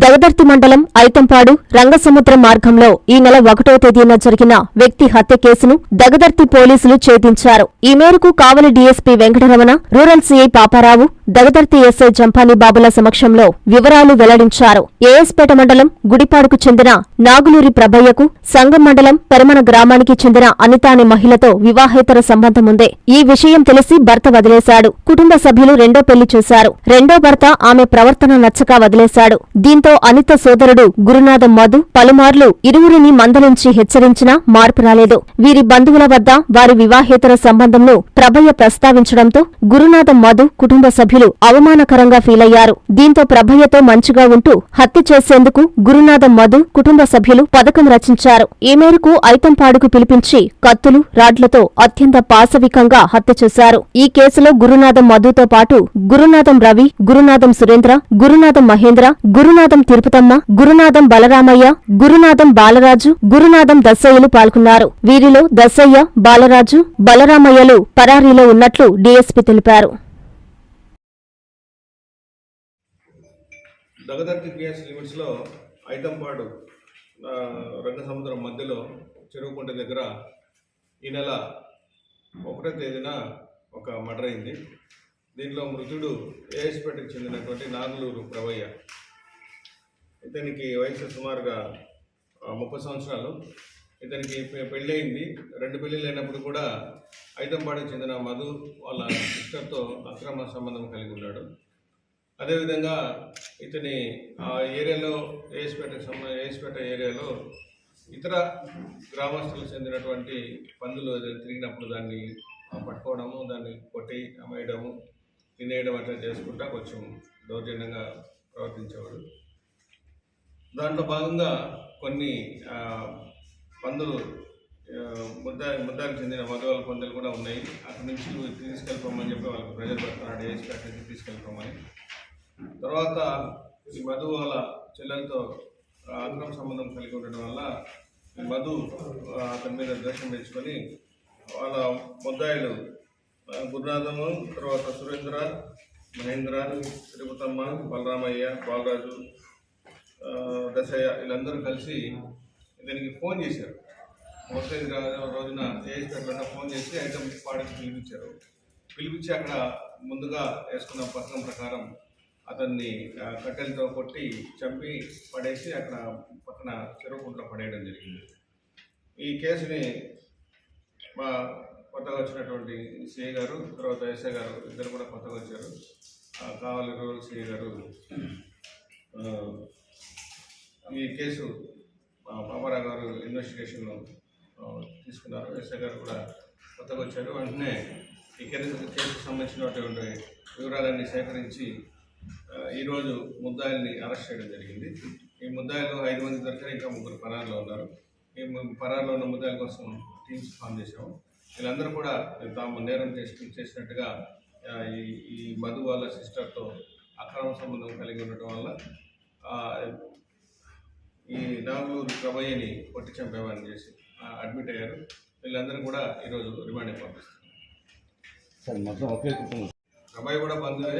దగదర్తి మండలం ఐతంపాడు రంగసముద్రం మార్గంలో ఈ నెల ఒకటో తేదీన జరిగిన వ్యక్తి హత్య కేసును దగదర్తి పోలీసులు ఛేదించారు. ఈ మేరకు Kavali DSP Venkataramana rural CI Paparao Dagadarthi SI Jampani బాబుల సమక్షంలో వివరాలు వెల్లడించారు. ఏఎస్పేట మండలం గుడిపాడుకు చెందిన నాగులూరి ప్రభయ్యకు సంగం మండలం పెరమన గ్రామానికి చెందిన అనిత అనే మహిళతో వివాహేతర సంబంధం ఉంది. ఈ విషయం తెలిసి భర్త వదిలేశాడు. కుటుంబ సభ్యులు రెండో పెళ్ళి చేశారు. రెండో భర్త ఆమె ప్రవర్తన నచ్చక వదిలేశాడు. దీంతో అనిత సోదరుడు గురునాథం మధు పలుమార్లు ఇరువురిని మందలించి హెచ్చరించినా మార్పు రాలేదు. వీరి బంధువుల వద్ద వారి వివాహేతర సంబంధంను ప్రభయ్య ప్రస్తావించడంతో గురునాథం మధు కుటుంబ సభ్యులు అవమానకరంగా ఫీలయ్యారు. దీంతో ప్రభయ్యతో మంచిగా ఉంటూ హత్య చేసేందుకు గురునాథం మధు కుటుంబ సభ్యులు పథకం రచించారు. ఈ మేరకు ఐతంపాడుకు పిలిపించి కత్తులు రాడ్లతో అత్యంత పాశవికంగా హత్య చేశారు. ఈ కేసులో గురునాథం మధుతో పాటు గురునాథం రవి గురునాథం సురేంద్ర గురునాథం మహేంద్ర గురునాథం గురునాథం తిరుపతమ్మ గురునాథం బలరామయ్య గురునాథం బాలరాజు గురునాథం దస్సయ్యలు పాల్గొన్నారు. వీరిలో దస్సయ్య బాలరాజు బలరామయ్యలు పరారీలో ఉన్నట్లు డీఎస్పీ తెలిపారు. దగదర్తి పిఎస్ లిమిట్స్లో ఐతంపాడు రంగసముద్రం మధ్యలో చెరువుకుంట దగ్గర ఈ నెల ఒకటో తేదీన ఒక మర్డర్ అయింది. దీనిలో మృతుడు ఏఎస్పేటకు చెందినటువంటి నాగులూరు ప్రవయ్య ఇతనికి వయసు సుమారుగా ముప్పై సంవత్సరాలు. ఇతనికి పె- పెళ్ళయింది. రెండు పెళ్ళిళ్ళు అయినప్పుడు కూడా ఐతంపాడుకు చెందిన మధు వాళ్ళ సిస్టర్తో అక్రమ సంబంధం కలిగి ఉన్నాడు. అదేవిధంగా ఇతని ఆ ఏరియాలో ఏఎస్పేట ఏఎస్పేట ఏరియాలో ఇతర గ్రామస్తులకు చెందినటువంటి పందులు ఏదైనా తిరిగినప్పుడు దాన్ని పట్టుకోవడము దాన్ని కొట్టి అమ్మేయడము తినేయడం అట్లా చేసుకుంటా కొంచెం దౌర్జన్యంగా ప్రవర్తించేవాడు. దాంట్లో భాగంగా కొన్ని పందులు ఆ, ముద్ద చెందిన మగవాళ్ళ పందులు కూడా ఉన్నాయి. అక్కడి నుంచి తీసుకెళ్ళిపోమని చెప్పి వాళ్ళకి ప్రజలు పెడుతున్నాడు ఏఎస్పేట నుంచి తీసుకెళ్ళిపోమని. తర్వాత ఈ మధు వాళ్ళ చెల్లెలతో ఆగ్రహం సంబంధం కలిగి ఉండడం వల్ల ఈ మధు అతని మీద ద్వేషం పెంచుకొని వాళ్ళ ముద్దాయిలు గురునాథము తర్వాత సురేంద్ర మహేంద్ర తిరుపతమ్మ బలరామయ్య బాలరాజు దశయ్య వీళ్ళందరూ కలిసి దీనికి ఫోన్ చేశారు. మోసేజ్ రోజున ఏఎస్పేటలో ఫోన్ చేసి ఐటమ్ పాడికి పిలిపించారు. పిలిపించి అక్కడ ముందుగా వేసుకున్న పథకం ప్రకారం అతన్ని కట్టెలతో కొట్టి చంపి పడేసి అక్కడ పక్కన చెరువుకుంట్లో పడేయడం జరిగింది. ఈ కేసుని మా కొత్తగా వచ్చినటువంటి సిఐ గారు తర్వాత ఎస్ఐ గారు ఇద్దరు కూడా కొత్తగా వచ్చారు. కావాలి రూరల్ సిఐ గారు ఈ కేసు మా పాపారావు గారు ఇన్వెస్టిగేషన్ తీసుకున్నారు. ఎస్ఐ గారు కూడా కొత్తగా వచ్చారు వెంటనే ఈ కేసు కేసుకు సంబంధించినటువంటి వివరాలన్నీ సేకరించి ఈరోజు ముద్దాయిల్ని అరెస్ట్ చేయడం జరిగింది. ఈ ముద్దాయిలు ఐదు మంది దొరికారు ఇంకా ముగ్గురు పరారులో ఉన్నారు. ఈ ము- పరారులో ఉన్న ముద్దాయిల కోసం టీమ్స్ ఫామ్ చేశాము. వీళ్ళందరూ కూడా తాము నేరం చేసి చేసినట్టుగా ఈ ఈ మధు వాళ్ళ సిస్టర్తో అక్రమ సంబంధం కలిగి ఉండటం వల్ల ఈ నాగులూరు ప్రభయ్యని కొట్టి చంపేవాడిని చేసి అడ్మిట్ అయ్యారు. వీళ్ళందరూ కూడా ఈరోజు ఒకే కుటుంబం. ప్రభయ్య కూడా బంధువే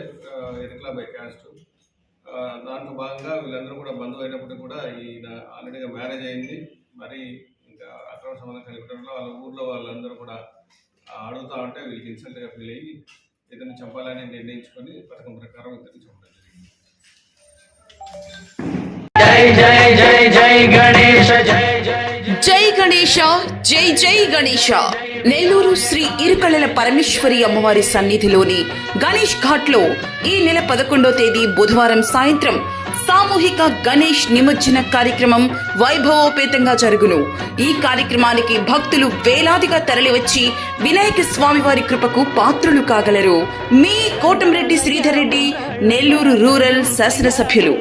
బై క్యాస్ట్ ఆ, దాంట్లో భాగంగా వీళ్ళందరూ కూడా బంధువు అయినప్పుడు కూడా ఈయన ఆల్రెడీగా మ్యారేజ్ అయింది. మరి ఇంకా అక్రమ సంబంధం కలిగి ఉండడంలో వాళ్ళ ఊర్లో వాళ్ళందరూ కూడా అడుగుతా ఉంటే వీళ్ళకి ఇన్సల్ట్గా ఫీల్ అయ్యి ఇతన్ని చంపాలని నిర్ణయించుకొని పథకం ప్రకారం ఇతన్ని చంపడం జరిగింది. జై గణేష. నెల్లూరు శ్రీ ఇరుకళల పరమేశ్వరి అమ్మవారి సన్నిధిలోని గణేష్ ఘాట్లో ఈ నెల పదకొండో తేదీ బుధవారం సాయంత్రం సామూహిక గణేష్ నిమజ్జన కార్యక్రమం వైభవోపేతంగా జరుగును. ఈ కార్యక్రమానికి భక్తులు వేలాదిగా తరలివచ్చి వినాయక స్వామివారి కృపకు పాత్రులు కాగలరు. మీ కోటంరెడ్డి శ్రీధర్ రెడ్డి నెల్లూరు రూరల్ శాసనసభ్యులు.